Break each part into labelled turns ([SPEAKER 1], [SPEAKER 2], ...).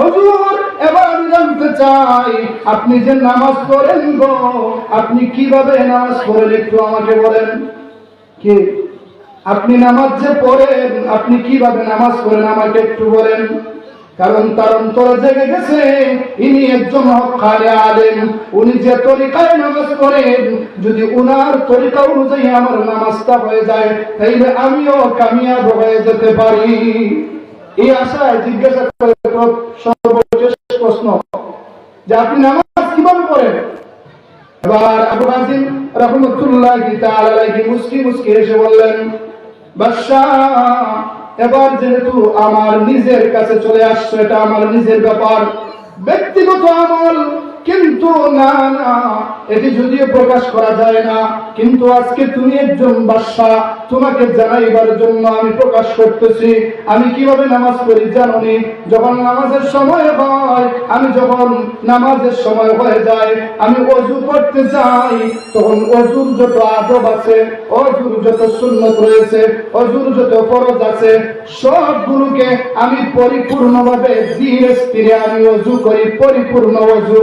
[SPEAKER 1] হুজুর, এবার আমি জানতে চাই, আপনি যে নামাজ পড়েন গো, আপনি কীভাবে নামাজ পড়েন একটু আমাকে বলেন। কি? আপনি নামাজ যে পড়েন, আপনি কীভাবে নামাজ পড়েন আমাকে একটু বলেন। কারণ তার অন্তরে জেগে গেছে, ইনি একজন হকালে আলেম। উনি যে তরিকায় নামাজ পড়েন, যদি উনার তরিকা অনুযায়ী আমার নামাজটা হয়ে যায়, তাইলে আমিও কামিয়াব হয়ে যেতে পারি। এই আশায় জিজ্ঞাসা সর্বশেষ প্রশ্ন যে আপনি নামাজ কীভাবে পড়েন? এবার আবু হাজিম রহমতুল্লাহ আলাইহি মুসকি মুসকি এসে বললেন, বাদশা, এবার যেহেতু আমার নিজের কাছে চলে আসছে, এটা আমার নিজের ব্যাপার, ব্যক্তিগত আমল কিন্তু না না, এটি যদিও প্রকাশ করা যায় না, কিন্তু আজকে তুমি একজন বাদশা তোমাকে জানাইবার জন্য আমি প্রকাশ করতেছি। আমি কীভাবে নামাজ পড়ি জানি যখন নামাজের সময় হয়, আমি যখন নামাজের সময় হয়ে যায়, আমি অজু করতে যাই তখন অজুর যত আদব আছে, অজুর যত সুন্নত রয়েছে, অজুর যত ফরজ আছে, সবগুলোকে আমি পরিপূর্ণভাবে ধীরে স্থিরে আমি অজু করি, পরিপূর্ণ অজু।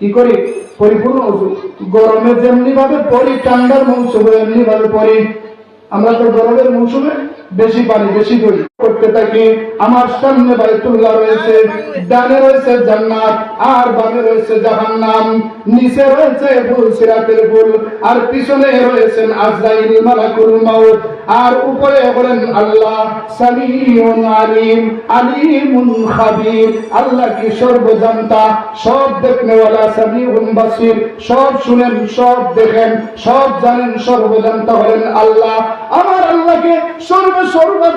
[SPEAKER 1] কি করি? পরিপূর্ণ গরমের গরমে যেমনি ভাবে পরি, ঠান্ডার মৌসুমে এমনি ভাবে পরি। আমরা তো গরমের মৌসুমে বেশি পানি, বেশি করি করতে থাকি। আমার সামনে বাইতুল্লাহ রয়েছে, ডানে রয়েছে জান্নাত, আর বামে রয়েছে জাহান্নাম। নিচে রয়েছে ফুল, সিরাতের ফুল, আর পিছনে রয়েছেন আজরাইল মালাকুল মাউত। আর উপরে বলেন আল্লাহ সামিউন আলিম, আলিমুন খাবির। আল্লাহ কি সর্বজান্তা? সব দেখনেওয়ালা, সামিউন বাসির। সব শুনেন, সব দেখেন, সব জানেন, সর্বজান্তা হলেন আল্লাহ। আমার আল্লাহকে সর্ব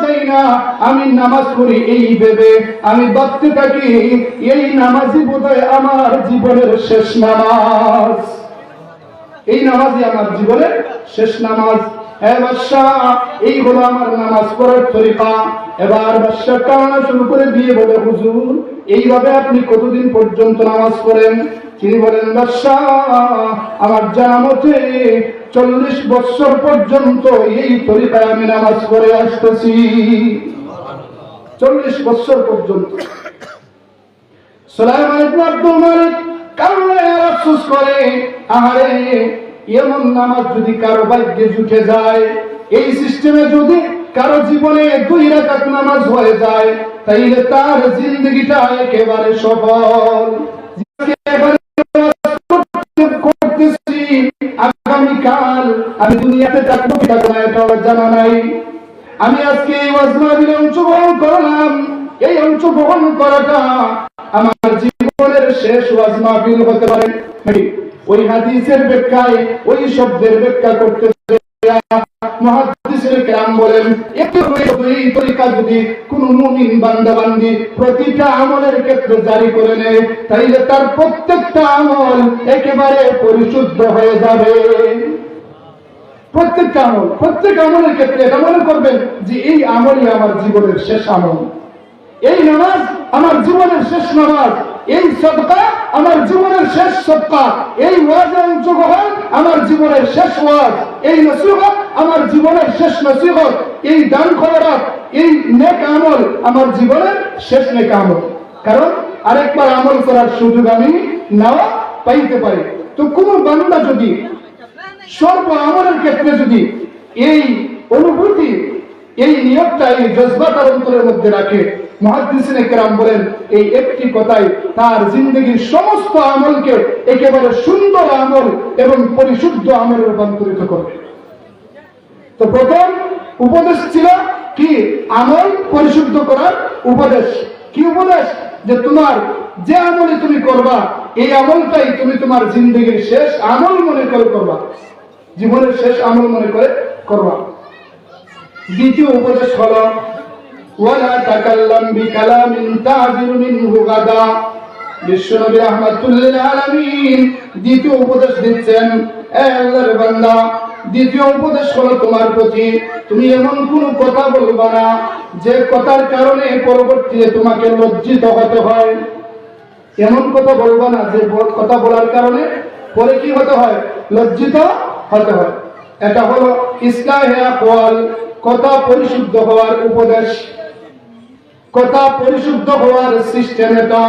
[SPEAKER 1] যাই না। আমি নামাজ এই ভেবে। আমি থাকি, এই নামাজই বোধহয় আমার জীবনের শেষ নামাজ। এই নামাজই আমার জীবনের শেষ নামাজ। এই হলো আমার নামাজ তরিকা। এবার শুরু করে দিয়ে বলে, হুজুর, এইভাবে আপনি কতদিন পর্যন্ত নামাজ পড়েন? তিনি বলেন বাদশাহ আমার জানা মতে চল্লিশ বছর পর্যন্ত এই তরিকায় আমি নামাজ পড়ে আসতেছি। চল্লিশ বছর পর্যন্ত। করে কারও যায়, এই সিস্টেমে যদি কারও জীবনে নামাজ হয়ে যায় তার জিন্দগিটা একেবারে সফল। আমি দুনিয়াতে থাকব কি থাকব না এটা আমার জানা নাই। আমি আজকে এই ওয়াজমাবিলে অংশগ্রহণ করলাম। এই অংশগ্রহণ করাটা আমার জীবনের শেষ ওয়াজ মাহফিল হতে পারে। ওই হাদিসের ব্যাখ্যায়, ওই শব্দের ব্যাখ্যা করতে মহাদিসের কেরাম বলেন এই তরিকা যদি কোন মুমিন বান্দা বান্দি প্রতিটা আমলের ক্ষেত্রে জারি করে নেয়, তাইলে তার প্রত্যেকটা আমল একেবারে পরিশুদ্ধ হয়ে যাবে। প্রত্যেকটা আমল, প্রত্যেক আমলের ক্ষেত্রে এটা মনে করবেন যে এই আমলই আমার জীবনের শেষ আমল। এই নামাজ আমার জীবনের শেষ নামাজ, এই সদকা আমার জীবনের শেষ সদকা, এই ওয়াজে অংশগ্রহণ আমার জীবনের শেষ ওয়াজ, এই নসিহত আমার জীবনের শেষ নসিহত, এই দান খবরাত এই নেক আমল আমার জীবনের শেষ নেক আমল। কারণ আরেকবার আমল করার সুযোগ আমি নেওয়া পাইতে পারি। তো কোন বান্দা যদি সর্ব আমলের ক্ষেত্রে যদি এই অনুভূতি, এই নিয়তটা, এই জজবা তার অন্তরের মধ্যে রাখে মহাদিসিনে কেরাম বলেন, এই একটি কথাই তার জিন্দগির সমস্ত আমলকে একেবারে সুন্দর আমল এবং পরিশুদ্ধ আমলে রূপান্তরিত করবে। তো প্রথম উপদেশ ছিল কি? আমল পরিশুদ্ধ করার উপদেশ। কি উপদেশ? যে তোমার যে আমলে তুমি করবা, এই আমলটাই তুমি তোমার জিন্দগির শেষ আমল মনে করে করবা। জীবনের শেষ আমল মনে করে করবা। দ্বিতীয় উপদেশ হলো তুমি এমন কোন কথা বলবা না, যে কথার কারণে পরবর্তীতে তোমাকে লজ্জিত হতে হয়। এমন কথা বলবা না, যে কথা বলার কারণে পরে কি হতে হয়? লজ্জিত হতে হয়। এটা হলো ইসলাহে আকওয়াল, কথা পরিশুদ্ধ হওয়ার উপদেশ। কথা পরিশুদ্ধ হওয়ার সিস্টেম এটা।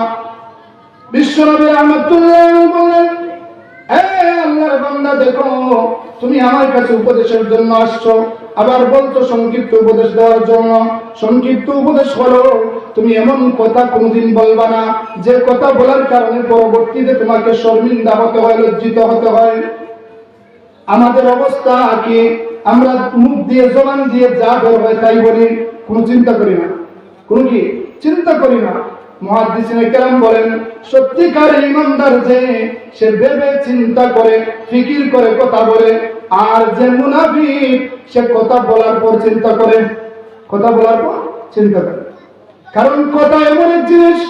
[SPEAKER 1] বিশ্বনবী রহমতুল্লাহ বললেন দেখো, তুমি আমার কাছে উপদেশের জন্য আসছো। আবার বলতো উপদেশ দেওয়ার জন্য। উপদেশ তুমি এমন কথা কোনোদিন বলবা না। যে কথা বলার কারণে পরবর্তীতে তোমাকে শর্মিন্দা হতে হয়, লজ্জিত হতে হয়। আমাদের অবস্থা কি? আমরা মুখ দিয়ে, জবান দিয়ে যা বের হয় তাই বলি, কোনো চিন্তা করি না। কোনো কি? চিন্তা করি না। মহাদিসিনে কেরাম বলেন, সত্যিকার ইমানদার যে, সে ভেবে চিন্তা করে, ফিকির করে কথা বলে, আর যে মুনাফিক, সে কথা বলার পর চিন্তা করে। কথা বলার পর চিন্তা করে। কারণ কথা এমন জিনিস,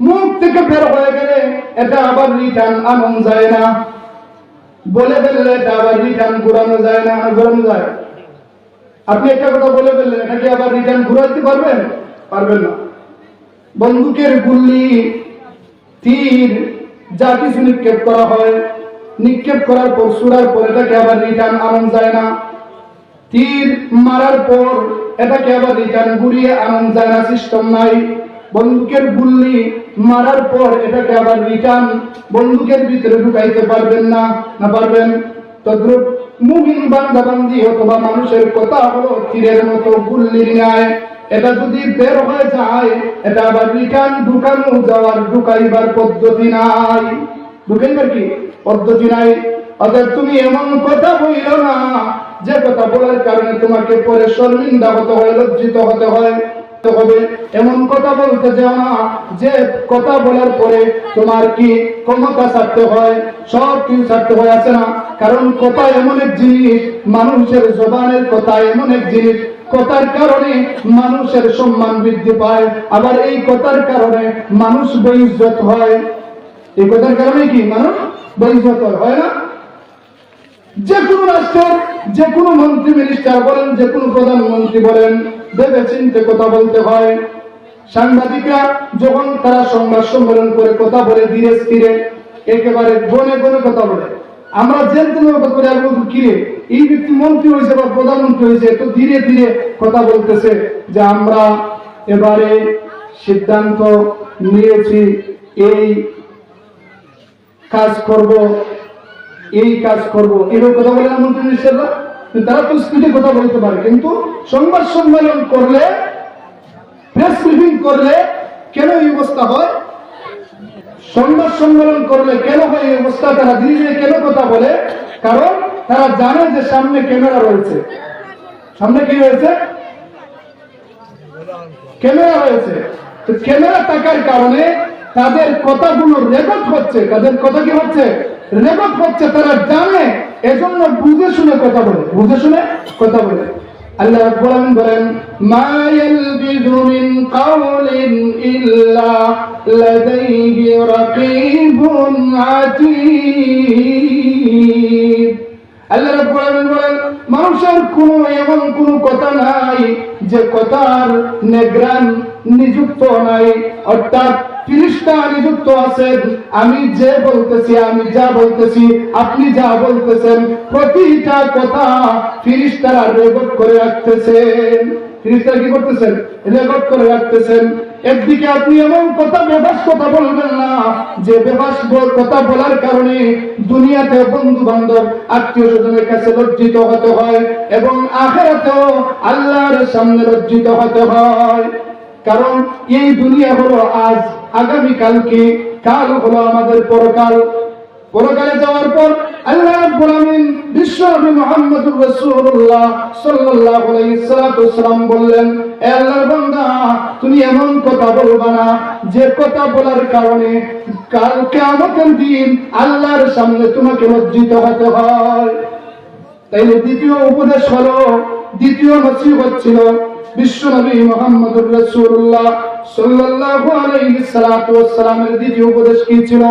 [SPEAKER 1] মুখ থেকে বের হয়ে গেলে এটা আবার রিটার্ন আনন্দ যায় না। বলে ফেললে আবার রিটার্ন ঘুরানো যায় না ঘুরানো যায়। আপনি একটা কথা বলে ফেললেন এটাকে আবার রিটার্ন ঘুরাতে পারবেন? পারবেন না। বন্দুকের গুল্লি তীর, যা কিছু নিক্ষেপ করা হয়, নিক্ষেপ করার পর, সুরার পর এটাকে আবার রিটার্ন আনন্দ যায় না। তীর মারার পর এটাকে আবার রিটার্ন ঘুরিয়ে আনন্দ যায় না সিস্টেম নাই। বন্দুকের গুল্লি মারার পর এটাকে আবার রিটার্ন বন্দুকের ভিতরে ঢুকাইতে পারবেন না না পারবেন? তদ্রুপ মুমিন বান্দাবান্দি অথবা মানুষের কথা হলো তীরের মতো গুল্লির ন্যায়। এটা যদি বের হয়ে যায়, এটা আবার রিটার্ন ঢুকানো, যাওয়ার ঢুকাইবার পদ্ধতি নাই। ঢুকাইবার কি? পদ্ধতি নাই। অতএব তুমি এমন কথা বইল না, যে কথা বলার কারণে তোমাকে পরে শর্মিন্দা হতে হয়, লজ্জিত হতে হয়। হবে। এমন কথা বলতে যাও না। যে কথা বলার পরে তোমার কি ক্ষমতা ছাড়তে হয়? সব কিছু ছাড়তে হয় আছে না? কারণ কথা এমন এক জিনিস মানুষের জবানের কথা এমন এক জিনিস। কথার কারণে মানুষের সম্মান বৃদ্ধি পায়। আবার এই কথার কারণে মানুষ বৈজ্জত হয়। এই কথার কারণে কি? মানুষ বৈজ্জত হয়, হয় না? যে কোনো রাষ্ট্রের যে কোনো মন্ত্রী মিনিস্টার বলেন যে কোনো প্রধানমন্ত্রী বলেন ভেবে চিনতে কথা বলতে হয়। সাংবাদিকরা যখন তারা সংবাদ সম্মেলন করে কথা বলে ধীরে স্থিরে একেবারে গনে গনে কথা বলে। আমরা কোনো কথা বলে আমি বলব, কি এই ব্যক্তি মন্ত্রী হয়েছে বা প্রধানমন্ত্রী হয়েছে তো ধীরে ধীরে কথা বলতেছে যে আমরা এবারে সিদ্ধান্ত নিয়েছি এই কাজ করব এই কাজ করব। এভাবে কথা বলে না মন্ত্রী মিনিস্টাররা তারা তো স্পিডে কথা বলতে পারে। কিন্তু সংবাদ সম্মেলন করলে প্রেস ব্রিফিং করলে কেন এই অবস্থা হয়? সংবাদ সম্মেলন করলে কেন হয় এই অবস্থা? তারা ধীরে কেন কথা বলে? কারণ তারা জানে যে সামনে ক্যামেরা রয়েছে। সামনে কি রয়েছে? ক্যামেরা রয়েছে। ক্যামেরা থাকার কারণে তাদের কথাগুলো রেকর্ড হচ্ছে। তাদের কথা কি হচ্ছে? রেকর্ড হচ্ছে তারা জানে, এজন্য বুঝে শুনে কথা বলে, বুঝে শুনে কথা বলে। আল্লাহ রাব্বুল বলেন, মা ইয়ালবিদু মিন ইল্লা লাদাইহি রাকিবুন আল্লাহ বলেন, মানুষের কোনো এমন কোনো কথা নাই, যে কথার নেগ্রান নিযুক্ত নাই। অর্থাৎ কথা একদিকে আপনি এমন কথা, বেবাস কথা বলবেন না, যে বেবাস কথা বলার কারণে দুনিয়াতে বন্ধু বান্ধব আত্মীয় স্বজনের কাছে লজ্জিত হতে হয় এবং আখেরাতেও আল্লাহর সামনে লজ্জিত হতে হয়। কারণ এই দুনিয়া হলো আজ, আগামী কালকে, কাল হলো আমাদের পরকাল। পরকালে যাওয়ার পর আল্লাহ বিশ্ব বললেন তুমি এমন কথা বলবা না, যে কথা বলার কারণে কাল কিয়ামতের দিন আল্লাহর সামনে তোমাকে লজ্জিত হতে হয়। তাইলে দ্বিতীয় উপদেশ হলো দ্বিতীয় নসিহত ছিল বিশ্বনবী মোহাম্মদুর রাসূলুল্লাহ সাল্লাল্লাহু আলাইহি ওয়াসসালামের দ্বিতীয় উপদেশ কি ছিল?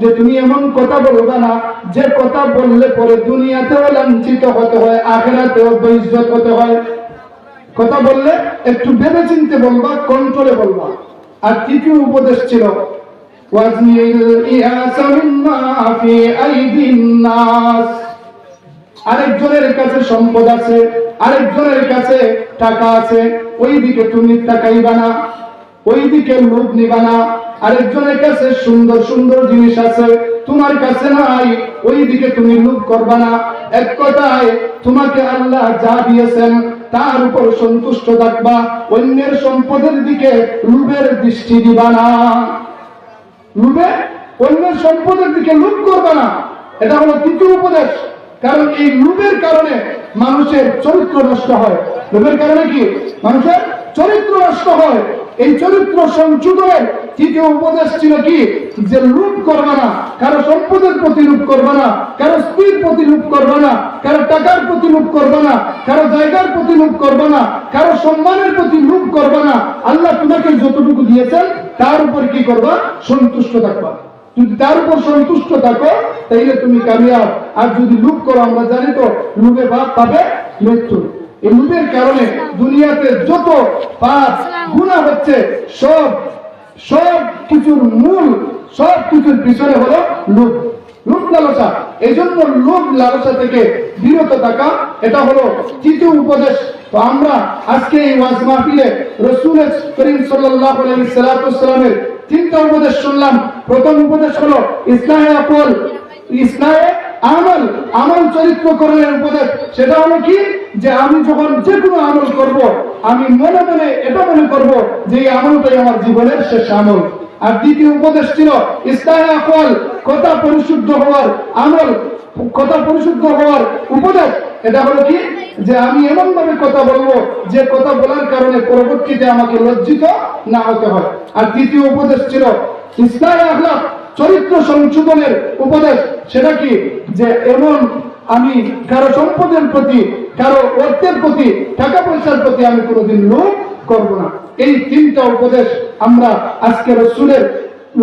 [SPEAKER 1] যে তুমি এমন কথা না, যে কথা বললে পরে দুনিয়াতেও লাঞ্ছিত হতে হয় হতে হয়। কথা বললে একটু ভেবে বলবা কন্ট্রোলে বলবা। আর তৃতীয় উপদেশ ছিল আরেকজনের কাছে সম্পদ আছে আরেকজনের কাছে টাকা আছে ওই দিকে তুমি তাকাইবা না, ওইদিকে লোভ নিবা না। আরেকজনের কাছে সুন্দর সুন্দর জিনিস আছে, তোমার কাছে নাই, ওইদিকে তুমি লোভ করবা না। এক কথায়, তোমাকে আল্লাহ যা দিয়েছেন, তার উপর সন্তুষ্ট থাকবা, অন্যের সম্পদের দিকে লোভের দৃষ্টি দিবা না। লোভে অন্যের সম্পদের দিকে লোভ করবে না। এটা হলো তৃতীয় উপদেশ। কারণ এই লোভের কারণে মানুষের চরিত্র নষ্ট হয়। লোভের কারণে কি? মানুষের চরিত্র নষ্ট হয়। এই চরিত্র সংশোধনের তৃতীয় উপদেশ ছিল কি? যে লোভ করবে না। কারও সম্পদের প্রতি লোভ করবে না। কারও স্ত্রীর প্রতি লোভ করবে না। কারও টাকার প্রতি লোভ করবে না। কারও জায়গার প্রতি লোভ করবে না। কারও সম্মানের প্রতি লোভ করবে না। আল্লাহ তোমাকে যতটুকু দিয়েছেন, তার উপর কি করবা? সন্তুষ্ট থাকবা। যদি তার উপর সন্তুষ্ট থাকো, তাইলে তুমি কামিয়াব। আর যদি লুপ করো, আমরা জানি তো, লুপে ভাব পাবে মৃত্যু। এই লুপের কারণে দুনিয়াতে যত পাপ গুণা হচ্ছে, সব সব কিছুর মূল, সব কিছুর পিছনে হলো লুপ। লোভ লালসা। এই জন্য লোভ লালসা থেকে বিরত থাকা, এটা হলো তৃতীয় উপদেশ। তো আমরা আজকে এই ওয়াজ মাহফিলে রসুল করিম সাল্লাল্লাহু আলাইহি সাল্লামের তিনটা উপদেশ শুনলাম। প্রথম উপদেশ হলো, ইসলাহে আকল, ইসলাহে আমল আমল চরিত্র করণের উপদেশ। সেটা হলো কি? যে আমি যখন যে কোনো আমল করব, আমি মনে মনে এটা মনে করব যে এই আমলটাই আমার জীবনের শেষ আমল। আর দ্বিতীয় উপদেশ ছিল, ইসলাহে আকল, কথা পরিশুদ্ধ হওয়ার আমল, কথা পরিশুদ্ধ হওয়ার উপদেশ। এটা হলো কি? যে আমি এমন ভাবে কথা বলব, যে কথা বলার কারণে পরবর্তীতে আমাকে লজ্জিত না হতে হয় আর তৃতীয় উপদেশ ছিল চরিত্র সংশোধনের উপদেশ। সেটা কি? যে এমন আমি কারও সম্পদের প্রতি, কারও অর্থের প্রতি, টাকা পয়সার প্রতি আমি কোনোদিন লোভ করব না। এই তিনটা উপদেশ আমরা আজকে রসুলের